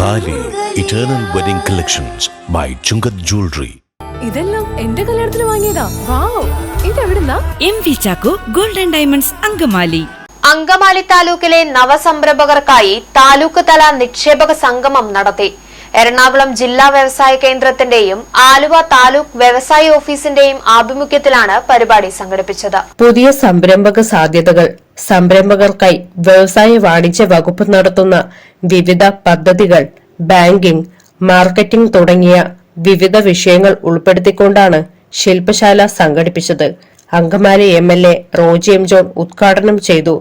Thali eternal wedding collections by Chungath jewellery ഇതെല്ലാം എന്റെ കല്യാണത്തിന് വാങ്ങിയതാ. Wow. ഇതെവിടുന്നാ M V Chacko golden diamonds Angamaly. Angamaly താലൂക്കിലെ നവസംരംഭകർക്കായി താലൂക്ക് തല നിക്ഷേപക സംഗമം നടത്തി. എറണാകുളം ജില്ലാ വ്യവസായ കേന്ദ്രത്തിന്റെയും ആലുവ താലൂക്ക് വ്യവസായ ഓഫീസിന്റെയും ആഭിമുഖ്യത്തിലാണ് പരിപാടി സംഘടിപ്പിച്ചത്. പുതിയ സംരംഭക സാധ്യതകൾ സംരംഭകർക്കായി വ്യവസായ വാണിജ്യ വകുപ്പ് നടത്തുന്ന വിവിധ പദ്ധതികൾ ബാങ്കിംഗ് മാർക്കറ്റിംഗ് തുടങ്ങിയ വിവിധ വിഷയങ്ങൾ ഉൾപ്പെടുത്തിക്കൊണ്ടാണ് ശില്പശാല സംഘടിപ്പിച്ചത്. Angamaly M L A Roji M John ഉദ്ഘാടനം ചെയ്തു.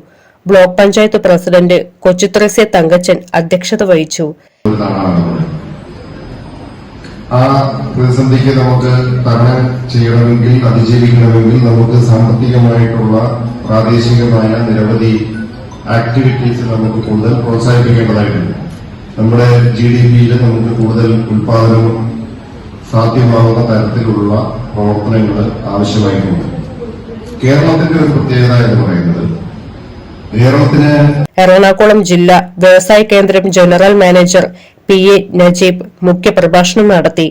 ബ്ലോക്ക് പഞ്ചായത്ത് പ്രസിഡന്റ് കൊച്ചുത്രസ്യ തങ്കച്ചൻ അധ്യക്ഷത വഹിച്ചു. ആ പ്രതിസന്ധിക്ക് നമുക്ക് തരണം ചെയ്യണമെങ്കിൽ അതിജീവിക്കണമെങ്കിൽ നമുക്ക് സാമ്പത്തികമായിട്ടുള്ള പ്രാദേശികമായ നിരവധി ആക്ടിവിറ്റീസ് നമുക്ക് കൂടുതൽ പ്രോത്സാഹിപ്പിക്കേണ്ടതായിട്ടുണ്ട്. നമ്മുടെ ജി ഡി പിയിൽ നമുക്ക് കൂടുതൽ ഉൽപാദനം സാധ്യമാവുന്ന തരത്തിലുള്ള പ്രവർത്തനങ്ങൾ ആവശ്യമായിട്ടുണ്ട്. കേരളത്തിന്റെ ഒരു പ്രത്യേകത എന്ന് പറയുന്നത് കേരളത്തിന് എറണാകുളം ജില്ലാ വ്യവസായ കേന്ദ്രം general manager P A Najeeb മുഖ്യപ്രഭാഷണം നടത്തി